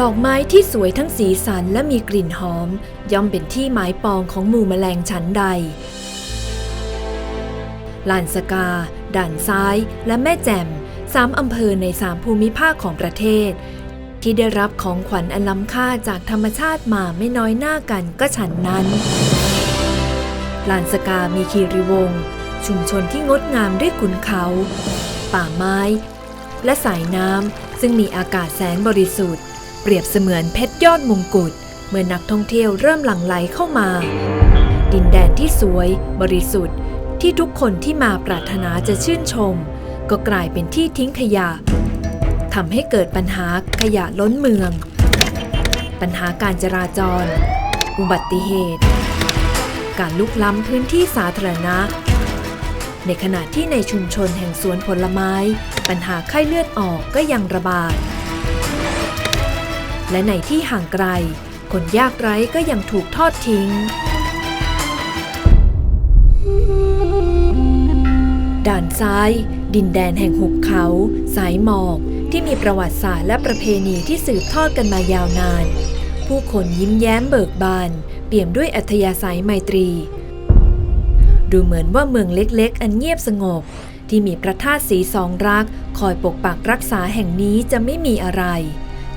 ดอกไม้ที่สวยทั้งสีสันและมีกลิ่นหอม ย่อมเป็นที่หมายปองของหมู่แมลงชั้นใดลานสกา ด่านซ้าย และแม่แจ่มสามอำเภอในสามภูมิภาคของประเทศ ที่ได้รับของขวัญอันล้ำค่าจากธรรมชาติมาไม่น้อยหน้ากันก็ฉันนั้นลานสกามีคีรีวงชุมชนที่งดงามด้วยขุนเขา ป่าไม้ และสายน้ำซึ่งมีอากาศแสนบริสุทธิ์ เปรียบเสมือนเพชรยอดมงกุฎเมื่อนักท่องเที่ยวเริ่มหลั่งไหลเข้ามา ดินแดนที่สวย บริสุทธิ์ ที่ทุกคนที่มาปรารถนาจะชื่นชม ก็กลายเป็นที่ทิ้งขยะทำให้เกิดปัญหาขยะล้นเมือง ปัญหาการจราจร อุบัติเหตุ การลุกล้ำพื้นที่สาธารณะ ในขณะที่ในชุมชนแห่งสวนผลไม้ ปัญหาไข้เลือดออกก็ยังระบาด และในที่ห่างไกล คนยากไร้ก็ยังถูกทอดทิ้ง ด่านซ้าย ดินแดนแห่งหุบเขา สายหมอก ที่มีประวัติศาสตร์และประเพณีที่สืบทอดกันมายาวนาน ผู้คนยิ้มแย้มเบิกบาน เปี่ยมด้วยอัธยาศัยไมตรี ดูเหมือนว่าเมืองเล็กๆ อันเงียบสงบ ที่มีพระธาตุสีสองรัก คอยปกปักรักษาแห่งนี้จะไม่มีอะไร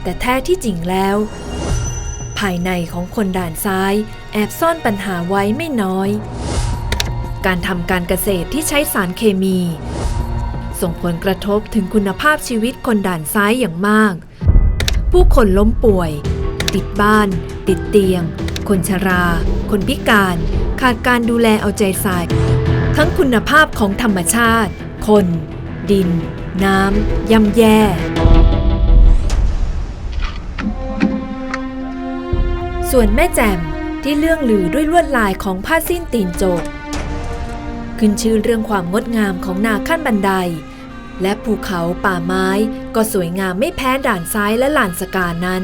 แต่แท้ที่จริงแล้ว ภายในของคนด่านซ้ายแอบซ่อนปัญหาไว้ไม่น้อย การทำการเกษตรที่ใช้สารเคมี ส่งผลกระทบถึงคุณภาพชีวิตคนด่านซ้ายอย่างมาก ผู้คนล้มป่วย ติดบ้าน ติดเตียง คนชรา คนพิการ ขาดการดูแลเอาใจใส่ทั้งคุณภาพของธรรมชาติ คน ดิน น้ำย่ำแย่ ส่วนแม่แจ่มที่เลื่องลือด้วยลวดลายของผ้าสิ้นตีนโจก ขึ้นชื่อเรื่องความงดงามของนาขั้นบันได และภูเขาป่าไม้ก็สวยงามไม่แพ้ด่านซ้ายและลานสกานั้น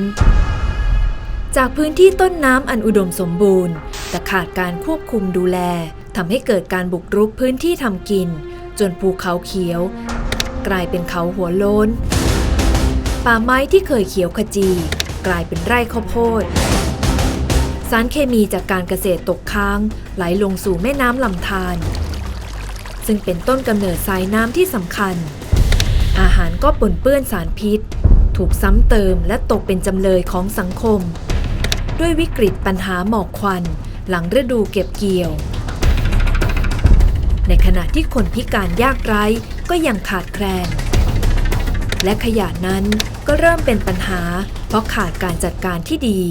จากพื้นที่ต้นน้ำอันอุดมสมบูรณ์ แต่ขาดการควบคุมดูแลทำให้เกิดการบุกรุกพื้นที่ทำกิน จนภูเขาเขียว กลายเป็นเขาหัวโลนป่าไม้ที่เคยเขียวขจี กลายเป็นไร่ข้าวโพด สารเคมีจากการเกษตรตกค้าง ไหลลงสู่แม่น้ำลำธารซึ่งเป็นต้นกำเนิดสายน้ำที่สำคัญ อาหารก็ปนเปื้อนสารพิษ ถูกซ้ำเติมและตกเป็นจำเลยของสังคม ด้วยวิกฤตปัญหาหมอกควันหลังฤดูเก็บเกี่ยว ในขณะที่คนพิการยากไร้ก็ยังขาดแคลน และขยะนั้นก็เริ่มเป็นปัญหา เพราะขาดการจัดการที่ดี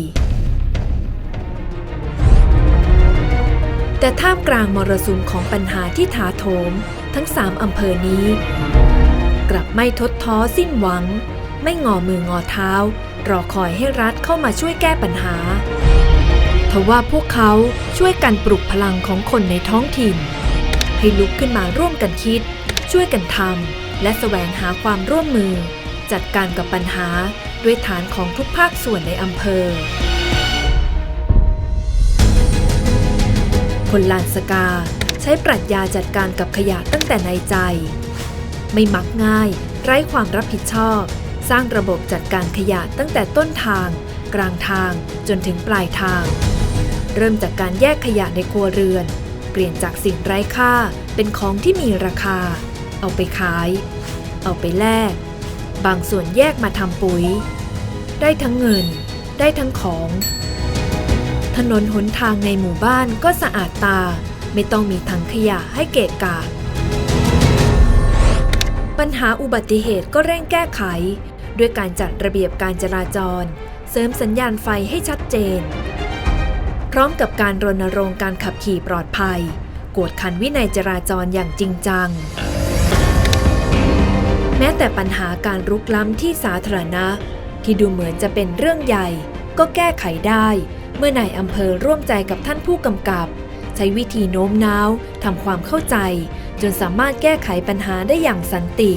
แต่ท่ามกลางมรสุมของปัญหาที่ถาโถม ทั้งสามอำเภอนี้ กลับไม่ทดท้อสิ้นหวัง ไม่งอมืองอเท้า รอคอยให้รัฐเข้ามาช่วยแก้ปัญหาทว่าพวกเขาช่วยกันปลุกพลังของคนในท้องถิ่น ให้ลุกขึ้นมาร่วมกันคิด ช่วยกันทำและแสวงหาความร่วมมือ จัดการกับปัญหาด้วยฐานของทุกภาคส่วนในอำเภอ คนลานสกา ใช้ปรัชญาจัดการกับขยะตั้งแต่ในใจ ไม่มักง่าย ไร้ความรับผิดชอบ สร้างระบบจัดการขยะตั้งแต่ต้นทาง กลางทางจนถึงปลายทาง เริ่มจากการแยกขยะในครัวเรือน เปลี่ยนจากสิ่งไร้ค่าเป็นของที่มีราคา เอาไปขาย เอาไปแลกบางส่วนแยกมาทำปุ๋ย ได้ทั้งเงิน ได้ทั้งของ นนหนทางในหมู่บ้านก็สะอาดตา ไม่ต้องมีถังขยะให้เกะกะ ปัญหาอุบัติเหตุก็เร่งแก้ไข ด้วยการจัดระเบียบการจราจร เสริมสัญญาณไฟให้ชัดเจน พร้อมกับการรณรงค์การขับขี่ปลอดภัย กวดขันวินัยจราจรอย่างจริงจัง แม้แต่ปัญหาการรุกล้ำที่สาธารณะ ที่ดูเหมือนจะเป็นเรื่องใหญ่ก็แก้ไขได้ เมื่อนายอำเภอร่วมใจกับท่านผู้กำกับ ใช้วิธีโน้มน้าวทำความเข้าใจ จนสามารถแก้ไขปัญหาได้อย่างสันติ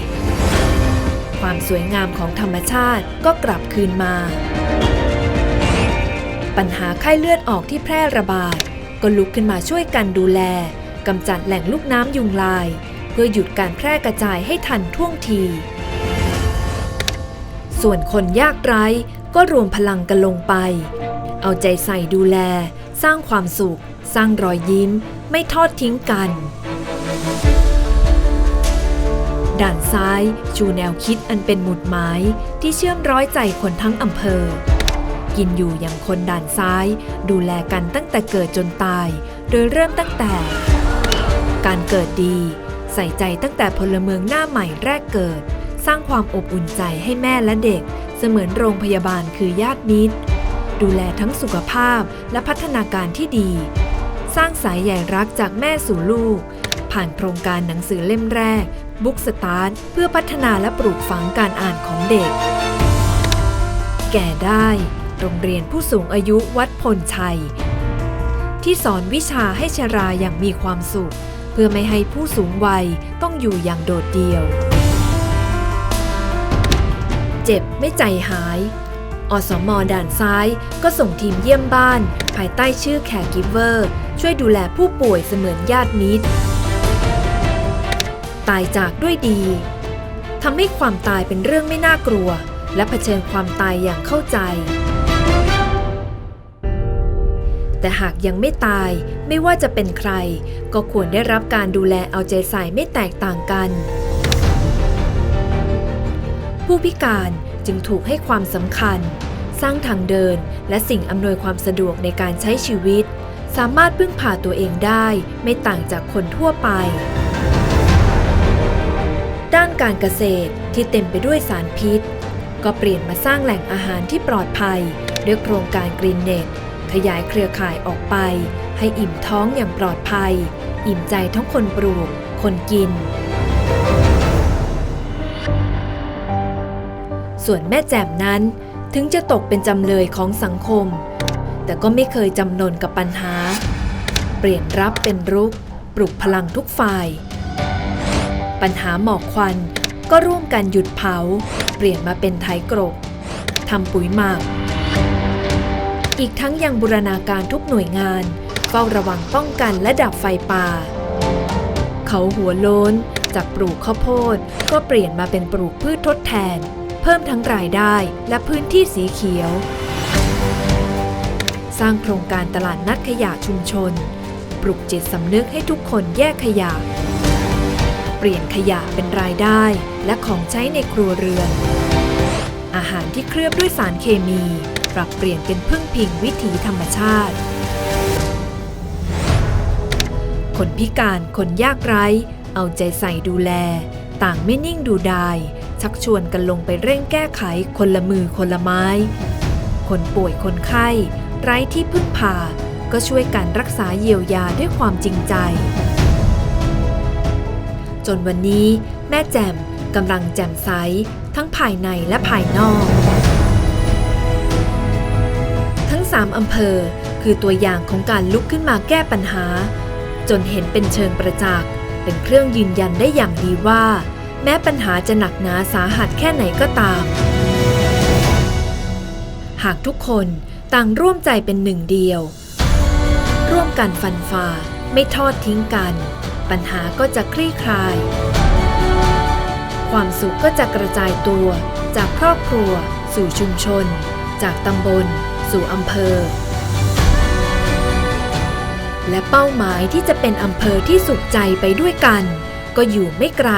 ความสวยงามของธรรมชาติก็กลับคืนมา ปัญหาไข้เลือดออกที่แพร่ระบาด ก็ลุกขึ้นมาช่วยกันดูแลกำจัดแหล่งลูกน้ำยุงลาย เพื่อหยุดการแพร่กระจายให้ทันท่วงที ส่วนคนยากไร้ก็รวมพลังกันลงไป เอาใจใส่ดูแล สร้างความสุข สร้างรอยยิ้ม ไม่ทอดทิ้งกัน ด่านซ้ายชูแนวคิดอันเป็นหมุดหมายที่เชื่อมร้อยใจคนทั้งอำเภอ กินอยู่อย่างคนด่านซ้าย ดูแลกันตั้งแต่เกิดจนตาย โดยเริ่มตั้งแต่ การเกิดดี ใส่ใจตั้งแต่พลเมืองหน้าใหม่แรกเกิด สร้างความอบอุ่นใจให้แม่และเด็กเสมือนโรงพยาบาลคือญาติมิตร ดูแลทั้งสุขภาพและพัฒนาการที่ดี สร้างสายใหญ่รักจากแม่สู่ลูก ผ่านโครงการหนังสือเล่มแรก บุ๊กสตาร์ทเพื่อพัฒนาและปลูกฝังการอ่านของเด็ก แก่ได้ โรงเรียนผู้สูงอายุวัดพลชัย ที่สอนวิชาให้ชราอย่างมีความสุข เพื่อไม่ให้ผู้สูงวัยต้องอยู่อย่างโดดเดี่ยว เจ็บไม่ใจหาย อสมด่านซ้าย ก็ส่งทีมเยี่ยมบ้าน ภายใต้ชื่อแคร์กิฟเวอร์ ช่วยดูแลผู้ป่วยเสมือนญาติมิตร ตายจากด้วยดีทำให้ความตายเป็นเรื่องไม่น่ากลัว และเผชิญความตายอย่างเข้าใจ แต่หากยังไม่ตายไม่ว่าจะเป็นใคร ก็ควรได้รับการดูแลเอาใจใส่ไม่แตกต่างกัน ผู้พิการ จึงถูกให้ความสำคัญ สร้างทางเดินและสิ่งอำนวยความสะดวกในการใช้ชีวิต สามารถพึ่งพาตัวเองได้ไม่ต่างจากคนทั่วไป ด้านการเกษตรที่เต็มไปด้วยสารพิษ ก็เปลี่ยนมาสร้างแหล่งอาหารที่ปลอดภัย ด้วยโครงการกรีนเน็ตขยายเครือข่ายออกไป ให้อิ่มท้องอย่างปลอดภัย อิ่มใจทั้งคนปลูก คนกิน ส่วนแม่แจ่มนั้นถึงจะตกเป็นจำเลยของสังคม แต่ก็ไม่เคยจำนนกับปัญหา เปลี่ยนรับเป็นรุก ปลุกพลังทุกฝ่าย ปัญหาหมอกควันก็ร่วมกันหยุดเผา เปลี่ยนมาเป็นไถกรบทำปุ๋ยหมัก อีกทั้งยังบูรณาการทุกหน่วยงาน เฝ้าระวังป้องกันและดับไฟป่า เขาหัวโล้นจากปลูกข้าวโพดก็เปลี่ยนมาเป็นปลูกพืชทดแทน เพิ่มทั้งรายได้และพื้นที่สีเขียว สร้างโครงการตลาดนัดขยะชุมชน ปลุกจิตสำนึกให้ทุกคนแยกขยะ เปลี่ยนขยะเป็นรายได้และของใช้ในครัวเรือน อาหารที่เคลือบด้วยสารเคมี ปรับเปลี่ยนเป็นพึ่งพิงวิถีธรรมชาติ คนพิการคนยากไร้ เอาใจใส่ดูแล ต่างไม่นิ่งดูดาย ชักชวนกันลงไปเร่งแก้ไขคนละมือคนละไม้ คนป่วยคนไข้ ไร้ที่พึ่งพา ก็ช่วยกันรักษาเยียวยาด้วยความจริงใจ จนวันนี้แม่แจ่มกำลังแจ่มใส ทั้งภายในและภายนอก ทั้ง3อำเภอคือตัวอย่างของการลุกขึ้นมาแก้ปัญหา จนเห็นเป็นเชิงประจักษ์เป็นเครื่องยืนยันได้อย่างดีว่า แม้ปัญหาจะหนักหนาสาหัสแค่ไหนก็ตาม หากทุกคนต่างร่วมใจเป็นหนึ่งเดียว ร่วมกันฟันฝ่าไม่ทอดทิ้งกัน ปัญหาก็จะคลี่คลาย ความสุขก็จะกระจายตัวจากครอบครัว สู่ชุมชน จากตำบล สู่อำเภอ และเป้าหมายที่จะเป็นอำเภอที่สุขใจไปด้วยกัน ก็อยู่ไม่ไกล